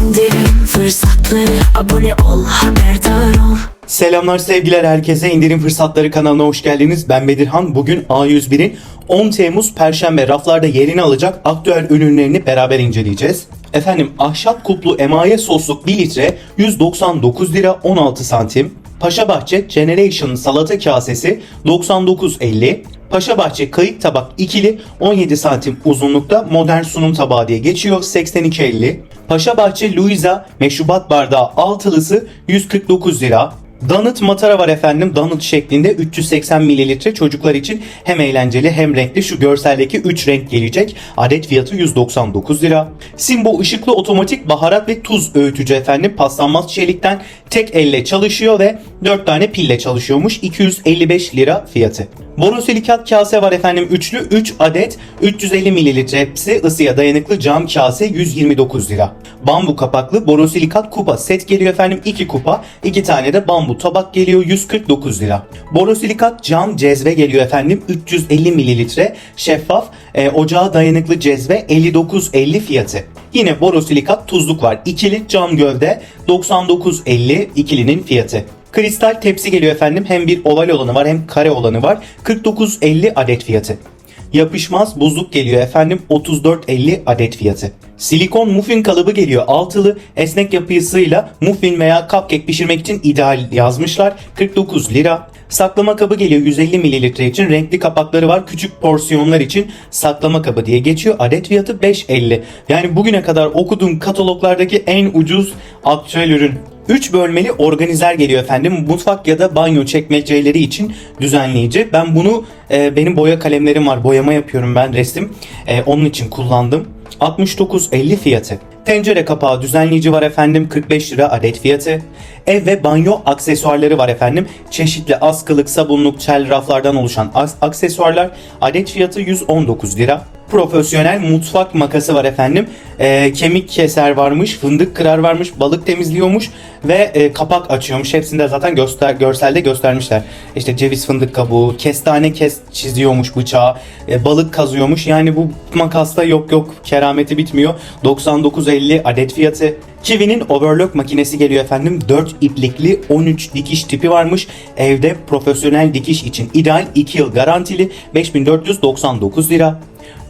indirim fırsatları abone ol haberdar ol Selamlar sevgiler herkese indirim fırsatları kanalına hoş geldiniz. Ben Bedirhan. Bugün A101'in 10 Temmuz Perşembe raflarda yerini alacak aktüel ürünlerini beraber inceleyeceğiz. Efendim ahşap kuplu emaye sosluk 1 litre 199 lira 16 santim. Paşabahçe Generation salata kasesi 99.50. Paşabahçe kayık tabak ikili 17 santim uzunlukta modern sunum tabağı diye geçiyor 82.50. Paşabahçe Louisa meşrubat bardağı altılısı 149 lira. Donut matara var efendim. Donut şeklinde 380 mililitre çocuklar için hem eğlenceli hem renkli şu görseldeki 3 renk gelecek. Adet fiyatı 199 lira. Simbo ışıklı otomatik baharat ve tuz öğütücü efendim. Paslanmaz çelikten tek elle çalışıyor ve 4 tane pille çalışıyormuş. 255 lira fiyatı. Borosilikat kase var efendim üçlü 3 adet 350 mililitre hepsi ısıya dayanıklı cam kase 129 lira. Bambu kapaklı borosilikat kupa set geliyor efendim 2 kupa 2 tane de bambu tabak geliyor 149 lira. Borosilikat cam cezve geliyor efendim 350 mililitre şeffaf e, ocağa dayanıklı cezve 59.50 fiyatı. Yine borosilikat tuzluk var ikili cam gövde 99.50 ikilinin fiyatı. Kristal tepsi geliyor efendim. Hem bir oval olanı var hem kare olanı var. 49.50 adet fiyatı. Yapışmaz buzluk geliyor efendim 34.50 adet fiyatı. Silikon muffin kalıbı geliyor altılı esnek yapısıyla muffin veya cupcake pişirmek için ideal yazmışlar 49 lira. Saklama kabı geliyor 150 mililitre için renkli kapakları var küçük porsiyonlar için saklama kabı diye geçiyor adet fiyatı 5.50. Yani bugüne kadar okuduğum kataloglardaki en ucuz aktüel ürün 3 bölmeli organizer geliyor efendim. Mutfak ya da banyo çekmeceleri için düzenleyici. Ben bunu e, benim boya kalemlerim var. Boyama yapıyorum ben resim. E, onun için kullandım. 69.50 fiyatı. Tencere kapağı düzenleyici var efendim 45 lira adet fiyatı. Ev ve banyo aksesuarları var efendim. Çeşitli askılık, sabunluk, tel raflardan oluşan aksesuarlar adet fiyatı 119 lira. Profesyonel mutfak makası var efendim. Ee, kemik keser varmış, fındık kırar varmış, balık temizliyormuş ve e, kapak açıyormuş. Hepsinde zaten göster görselde göstermişler. İşte ceviz fındık kabuğu, kestane kes çiziyormuş bıçağı, e, balık kazıyormuş. Yani bu makasta yok yok kerameti bitmiyor. 99.50 adet fiyatı. Kiwi'nin overlock makinesi geliyor efendim. 4 iplikli 13 dikiş tipi varmış. Evde profesyonel dikiş için ideal 2 yıl garantili 5499 lira.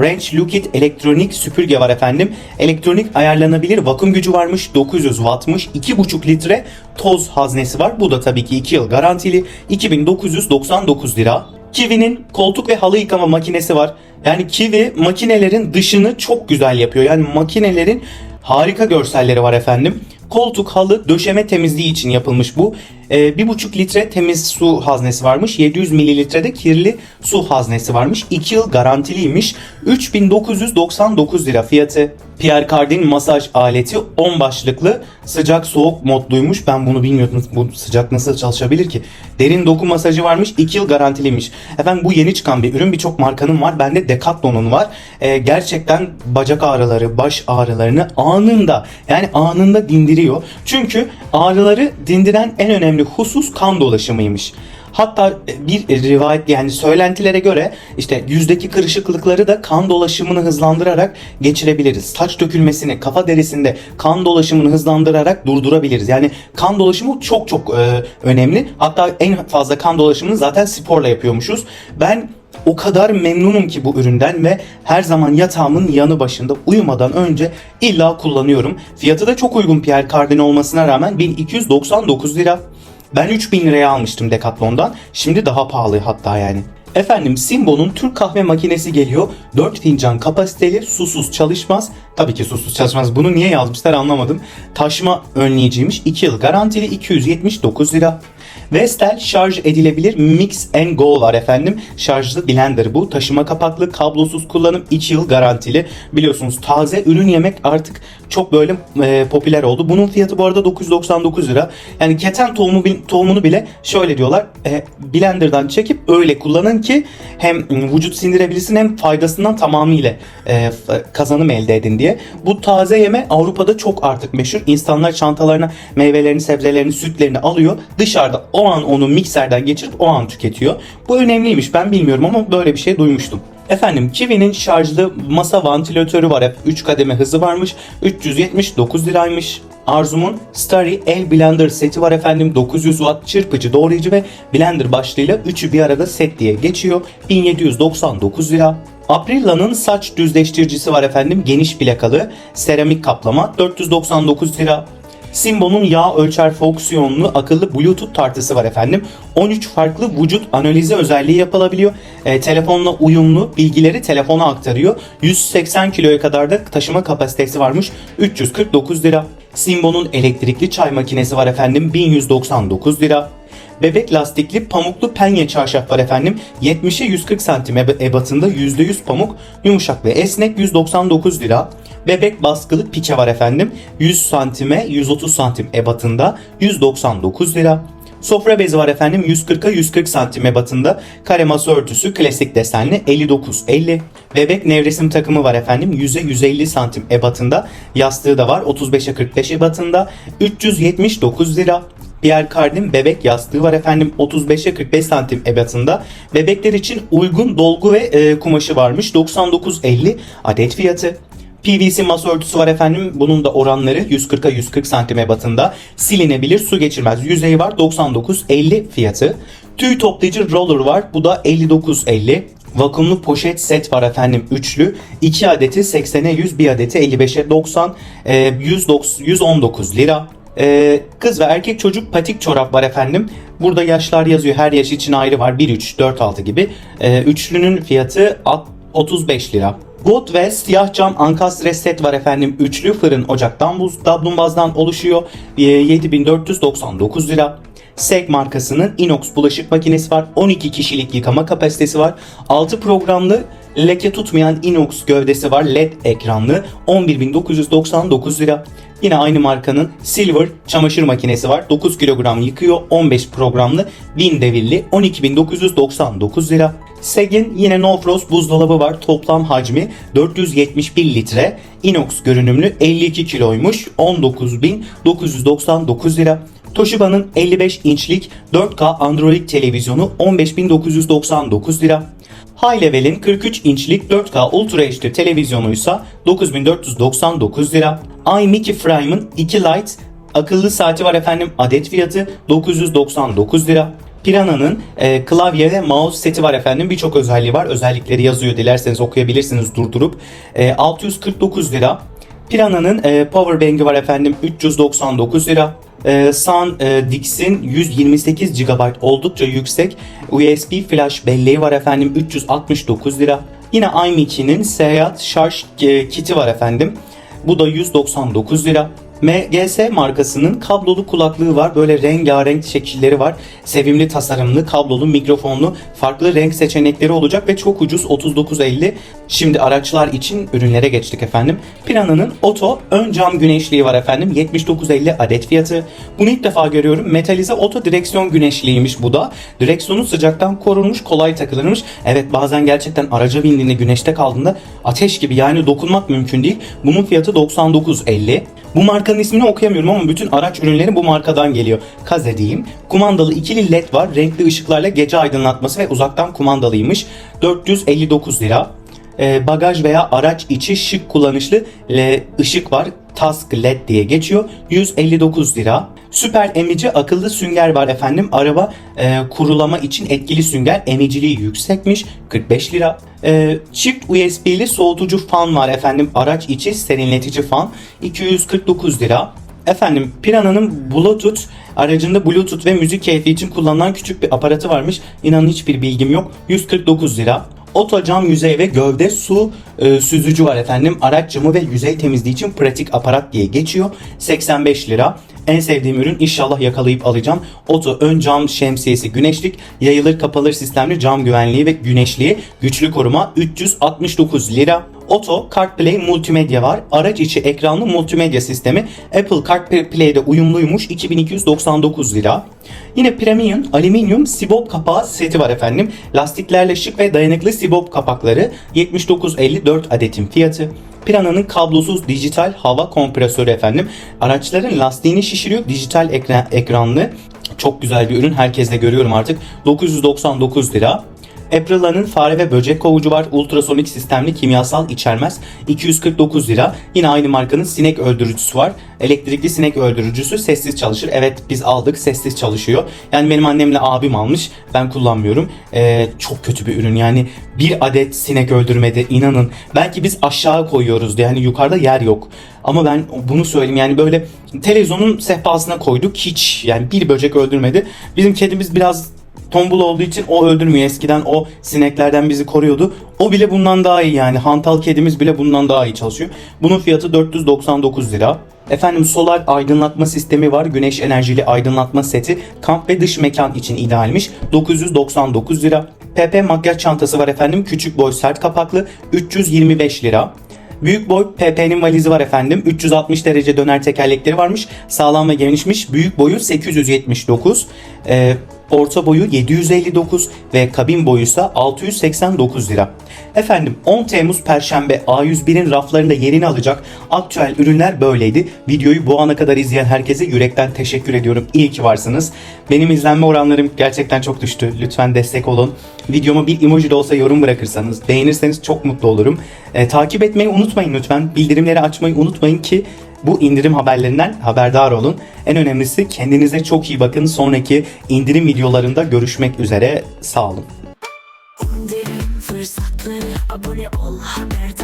Range Lookit elektronik süpürge var efendim. Elektronik ayarlanabilir vakum gücü varmış. 900 wattmış. 2,5 litre toz haznesi var. Bu da tabii ki 2 yıl garantili. 2999 lira. Kiwi'nin koltuk ve halı yıkama makinesi var. Yani Kiwi makinelerin dışını çok güzel yapıyor. Yani makinelerin harika görselleri var efendim. Koltuk, halı, döşeme temizliği için yapılmış bu. Ee, 1,5 litre temiz su haznesi varmış. 700 mililitrede kirli su haznesi varmış. 2 yıl garantiliymiş. 3999 lira fiyatı. Pierre Cardin masaj aleti 10 başlıklı sıcak soğuk modluymuş. Ben bunu bilmiyordum. Bu sıcak nasıl çalışabilir ki? Derin doku masajı varmış. 2 yıl garantiliymiş. Efendim bu yeni çıkan bir ürün. Birçok markanın var. Bende Decathlon'un var. Ee, gerçekten bacak ağrıları, baş ağrılarını anında yani anında dindiriyor. Çünkü ağrıları dindiren en önemli husus kan dolaşımıymış. Hatta bir rivayet yani söylentilere göre işte yüzdeki kırışıklıkları da kan dolaşımını hızlandırarak geçirebiliriz. Saç dökülmesini, kafa derisinde kan dolaşımını hızlandırarak durdurabiliriz. Yani kan dolaşımı çok çok e, önemli. Hatta en fazla kan dolaşımını zaten sporla yapıyormuşuz. Ben o kadar memnunum ki bu üründen ve her zaman yatağımın yanı başında uyumadan önce illa kullanıyorum. Fiyatı da çok uygun Pierre Cardin olmasına rağmen 1299 lira. Ben 3000 liraya almıştım Decathlon'dan. Şimdi daha pahalı hatta yani. Efendim Simbo'nun Türk kahve makinesi geliyor. 4 fincan kapasiteli, susuz çalışmaz. Tabii ki susuz çalışmaz. Bunu niye yazmışlar anlamadım. Taşıma önleyiciymiş. 2 yıl garantili 279 lira. Vestel şarj edilebilir Mix and Go var efendim. Şarjlı blender bu. Taşıma kapaklı, kablosuz kullanım 2 yıl garantili. Biliyorsunuz taze ürün yemek artık çok böyle e, popüler oldu. Bunun fiyatı bu arada 999 lira. Yani keten tohumu, tohumunu bile şöyle diyorlar. E, blenderdan çekip öyle kullanın ki hem vücut sindirebilsin hem faydasından tamamıyla e, kazanım elde edin diye. Bu taze yeme Avrupa'da çok artık meşhur. İnsanlar çantalarına meyvelerini, sebzelerini, sütlerini alıyor. Dışarıda o an onu mikserden geçirip o an tüketiyor. Bu önemliymiş ben bilmiyorum ama böyle bir şey duymuştum. Efendim Kiwi'nin şarjlı masa vantilatörü var. 3 kademe hızı varmış. 379 liraymış. Arzum'un Starry El Blender seti var efendim. 900 watt çırpıcı, doğrayıcı ve blender başlığıyla üçü bir arada set diye geçiyor. 1799 lira. Aprilla'nın saç düzleştiricisi var efendim. Geniş plakalı, seramik kaplama 499 lira. Simbo'nun yağ ölçer fonksiyonlu akıllı Bluetooth tartısı var efendim. 13 farklı vücut analizi özelliği yapılabiliyor. E, telefonla uyumlu bilgileri telefona aktarıyor. 180 kiloya kadar da taşıma kapasitesi varmış. 349 lira. Simbo'nun elektrikli çay makinesi var efendim. 1199 lira. Bebek lastikli pamuklu penye çarşaf var efendim. 70'e 140 santim ebatında %100 pamuk, yumuşak ve esnek 199 lira. Bebek baskılı pike var efendim. 100 santime 130 santim ebatında 199 lira. Sofra bezi var efendim 140'a 140 santim ebatında. Kare masa örtüsü klasik desenli 59.50. Bebek nevresim takımı var efendim 100'e 150 santim ebatında. Yastığı da var 35'e 45 ebatında 379 lira. Pierre Cardin bebek yastığı var efendim 35'e 45 santim ebatında. Bebekler için uygun dolgu ve e, kumaşı varmış 99.50 adet fiyatı. PVC masa örtüsü var efendim. Bunun da oranları 140'a 140 santim ebatında. Silinebilir, su geçirmez yüzeyi var 99.50 fiyatı. Tüy toplayıcı roller var. Bu da 59.50. Vakumlu poşet set var efendim üçlü. 2 adeti 80'e 100, bir adeti 55'e 90, e, 109 119 lira. Ee, kız ve erkek çocuk patik çorap var efendim. Burada yaşlar yazıyor. Her yaş için ayrı var. 1, 3, 4, 6 gibi. Ee, üçlünün fiyatı alt- 35 lira. God ve siyah cam ankastre set var efendim. Üçlü fırın ocaktan buz dablumbazdan oluşuyor. Ee, 7499 lira. Seg markasının inox bulaşık makinesi var. 12 kişilik yıkama kapasitesi var. 6 programlı leke tutmayan inox gövdesi var. LED ekranlı 11.999 lira. Yine aynı markanın Silver çamaşır makinesi var. 9 kilogram yıkıyor. 15 programlı 1000 devirli 12.999 lira. Seg'in yine No Frost buzdolabı var. Toplam hacmi 471 litre. Inox görünümlü 52 kiloymuş. 19.999 lira. Toshiba'nın 55 inçlik 4K Android televizyonu 15.999 lira. High Level'in 43 inçlik 4K Ultra HD televizyonuysa 9499 lira. iMickey Frame'ın 2 Lite akıllı saati var efendim adet fiyatı 999 lira. Piranha'nın e, klavye ve mouse seti var efendim. Birçok özelliği var. Özellikleri yazıyor. Dilerseniz okuyabilirsiniz durdurup. E, 649 lira. Piranha'nın e, power bank'i var efendim 399 lira. E, SanDisk'in 128 GB oldukça yüksek USB flash belleği var efendim 369 lira. Yine iMic'inin seyahat şarj e, kiti var efendim. Bu da 199 lira. MGS markasının kablolu kulaklığı var. Böyle rengarenk şekilleri var. Sevimli tasarımlı, kablolu, mikrofonlu, farklı renk seçenekleri olacak ve çok ucuz 39.50. Şimdi araçlar için ürünlere geçtik efendim. Piranha'nın Oto ön cam güneşliği var efendim. 79.50 adet fiyatı. Bunu ilk defa görüyorum. Metalize oto direksiyon güneşliğiymiş bu da. Direksiyonu sıcaktan korunmuş, kolay takılırmış. Evet bazen gerçekten araca bindiğinde güneşte kaldığında ateş gibi yani dokunmak mümkün değil. Bunun fiyatı 99.50. Bu markanın ismini okuyamıyorum ama bütün araç ürünleri bu markadan geliyor. Kaze diyeyim. Kumandalı ikili led var. Renkli ışıklarla gece aydınlatması ve uzaktan kumandalıymış. 459 lira. Ee, bagaj veya araç içi şık kullanışlı le- ışık var. Task LED diye geçiyor. 159 lira. Süper emici akıllı sünger var efendim. Araba e, kurulama için etkili sünger. Emiciliği yüksekmiş. 45 lira. E, çift USB'li soğutucu fan var efendim. Araç içi serinletici fan. 249 lira. Efendim Piranha'nın Bluetooth aracında Bluetooth ve müzik keyfi için kullanılan küçük bir aparatı varmış. İnanın hiçbir bilgim yok. 149 lira. Oto cam yüzey ve gövde su e, süzücü var efendim. Araç camı ve yüzey temizliği için pratik aparat diye geçiyor. 85 lira. En sevdiğim ürün inşallah yakalayıp alacağım. Oto ön cam şemsiyesi güneşlik, yayılır kapalır sistemli cam güvenliği ve güneşliği, güçlü koruma 369 lira. Oto CarPlay multimedya var. Araç içi ekranlı multimedya sistemi Apple CarPlay'de uyumluymuş 2299 lira. Yine premium alüminyum sibop kapağı seti var efendim. Lastiklerle şık ve dayanıklı sibop kapakları 79.54 adetin fiyatı. Piranha'nın kablosuz dijital hava kompresörü efendim. Araçların lastiğini şişiriyor. Dijital ekran, ekranlı. Çok güzel bir ürün. Herkes de görüyorum artık. 999 lira. Aprilla'nın fare ve böcek kovucu var. Ultrasonik sistemli kimyasal içermez. 249 lira. Yine aynı markanın sinek öldürücüsü var. Elektrikli sinek öldürücüsü sessiz çalışır. Evet biz aldık sessiz çalışıyor. Yani benim annemle abim almış. Ben kullanmıyorum. Ee, çok kötü bir ürün. Yani bir adet sinek öldürmede inanın. Belki biz aşağı koyuyoruz. Yani yukarıda yer yok. Ama ben bunu söyleyeyim yani böyle televizyonun sehpasına koyduk hiç yani bir böcek öldürmedi. Bizim kedimiz biraz tombul olduğu için o öldürmüyor. Eskiden o sineklerden bizi koruyordu. O bile bundan daha iyi yani. Hantal kedimiz bile bundan daha iyi çalışıyor. Bunun fiyatı 499 lira. Efendim solar aydınlatma sistemi var. Güneş enerjili aydınlatma seti. Kamp ve dış mekan için idealmiş. 999 lira. PP makyaj çantası var efendim. Küçük boy sert kapaklı. 325 lira. Büyük boy PP'nin valizi var efendim. 360 derece döner tekerlekleri varmış. Sağlam ve genişmiş. Büyük boyu 879. Ee, orta boyu 759 ve kabin boyu ise 689 lira. Efendim 10 Temmuz Perşembe A101'in raflarında yerini alacak aktüel ürünler böyleydi. Videoyu bu ana kadar izleyen herkese yürekten teşekkür ediyorum. İyi ki varsınız. Benim izlenme oranlarım gerçekten çok düştü. Lütfen destek olun. Videoma bir emoji de olsa yorum bırakırsanız, beğenirseniz çok mutlu olurum. Ee, takip etmeyi unutmayın lütfen. Bildirimleri açmayı unutmayın ki bu indirim haberlerinden haberdar olun. En önemlisi kendinize çok iyi bakın. Sonraki indirim videolarında görüşmek üzere. Sağ olun. İndirim fırsatları abone ol haberdar